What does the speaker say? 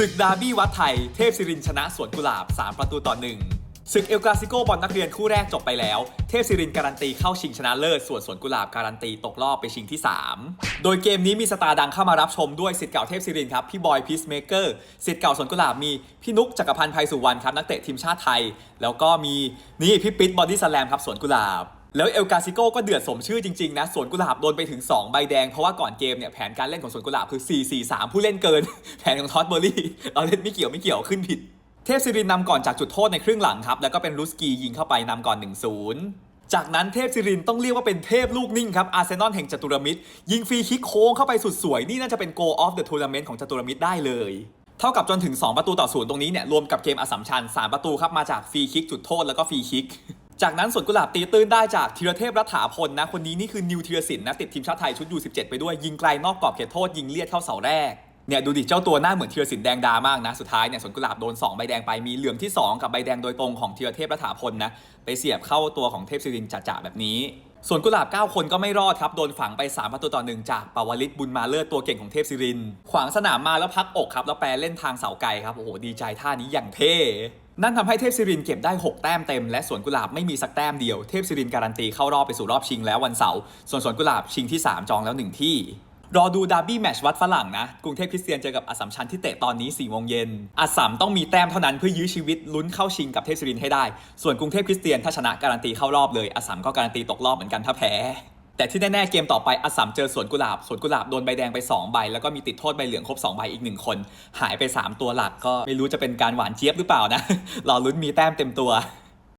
ศึกดาร์บี้วัดไทย เทพศิรินชนะสวนกุหลาบ 3 ประตูต่อหนึ่งศึกเอลกาซิโกบอลนักเรียนคู่แรกจบไปแล้ว เทพศิรินการันตีเข้าชิงชนะเลิศ ส่วนสวนกุหลาบการันตีตกรอบไปชิงที่ 3 โดยเกมนี้มีสตาร์ดังเข้ามารับชมด้วยสิทธิ์เก่าเทพศิรินครับ พี่บอยพีซเมเกอร์สิทธิ์เก่าสวนกุหลาบมีพี่นุกจักรพันธ์ไพสุวรรณครับนักเตะทีมชาติไทย แล้วก็มีนี่พี่ปิ๊ดบอดี้สแลมครับสวนกุหลาบ แล้วเอลกาซิโกก็เดือดสมชื่อจริงๆนะสวนกุหลาบโดนไปถึง 2 ใบแดง เพราะว่าก่อนเกมเนี่ยแผนการเล่นของสวนกุหลาบคือ 4-4-3 ผู้เล่นเกิน แผนของท็อตเบอรี่เราเล่นไม่เกี่ยวไม่เกี่ยวขึ้นผิด เทพศิรินนำก่อนจากจุดโทษในครึ่งหลังครับแล้วก็เป็นลุสกียิงเข้าไปนำก่อน 1-0จากนั้นเทพศิรินต้องเรียกว่าเป็นเทพลูกนิ่งครับอาร์เซนอลแห่งจัตุรมิตร ยิงฟรีคิกโค้งเข้าไปสุดสวย นี่น่าจะเป็น goal of the tournament ของจัตุรมิตรได้เลย เท่ากับจนถึง 2 ประตูต่อศูนย์ตรงนี้เนี่ยรวมกับเกมอสัมชัญ3ประตูครับมาจากฟรีคิกจุดโทษแล้วก็ฟรีคิก จากนั้นสวนกุหลาบตีตื้นได้จากธีรเทพรัฐาพลนะ คนนี้นี่คือนิวธีรศิลป์นะติดทีมชาติไทยชุดยู17ไปด้วยยิงไกลนอกกรอบเขตโทษยิงเลียดเข้าเสาแรกเนี่ยดูดิเจ้าตัวหน้าเหมือนธีรศิลป์แดงดามากนะ สุดท้ายเนี่ยสวนกุหลาบโดน 2 ใบแดงไปมีเหลืองที่ 2 กับใบแดงโดยตรงของธีรเทพรัฐาพลนะ ไปเสียบเข้าตัวของเทพศิรินจ่าๆแบบนี้ ส่วนกุหลาบ 9 คนก็ไม่รอดครับ โดนฝังไป 3 ประตูต่อหนึ่งจากปาวลิตบุญมาเลิศตัวเก่งของเทพศิริน ขวางสนามมาแล้วพักอกครับแล้วแปรเล่นทางเสาไกลครับโอ้โหดีใจท่านี้อย่างเท่ นั่นทำให้เทพศิรินเก็บได้ 6 แต้มเต็ม และสวนกุหลาบไม่มีสักแต้มเดียว เทพศิรินการันตีเข้ารอบไปสู่รอบชิงแล้ววันเสาร์ ส่วนสวนกุหลาบชิงที่ 3 จองแล้ว 1 ที่ รอดูดาร์บี้แมชวัดฝรั่งนะ กรุงเทพคริสเตียนเจอกับอัสสัมชัญที่เตะตอนนี้4โมงเย็นอัสสัมต้องมีแต้มเท่านั้นเพื่อยื้อชีวิตลุ้นเข้าชิงกับเทพศิรินให้ได้ ส่วนกรุงเทพคริสเตียนถ้าชนะการันตีเข้ารอบเลยอัสสัมก็การันตีตกรอบเหมือนกันถ้าแพ้ แต่ที่แน่ๆเกมต่อไปอัสสัมเจอสวนกุหลาบสวนกุหลาบโดนใบแดงไป 2 ใบ แล้วก็มีติดโทษใบเหลืองครบ 2 ใบอีก 1 คน หายไป 3 ตัวหลักก็ไม่รู้จะเป็นการหวานเจี๊ยบหรือเปล่านะรอลุ้นมีแต้มเต็มตัว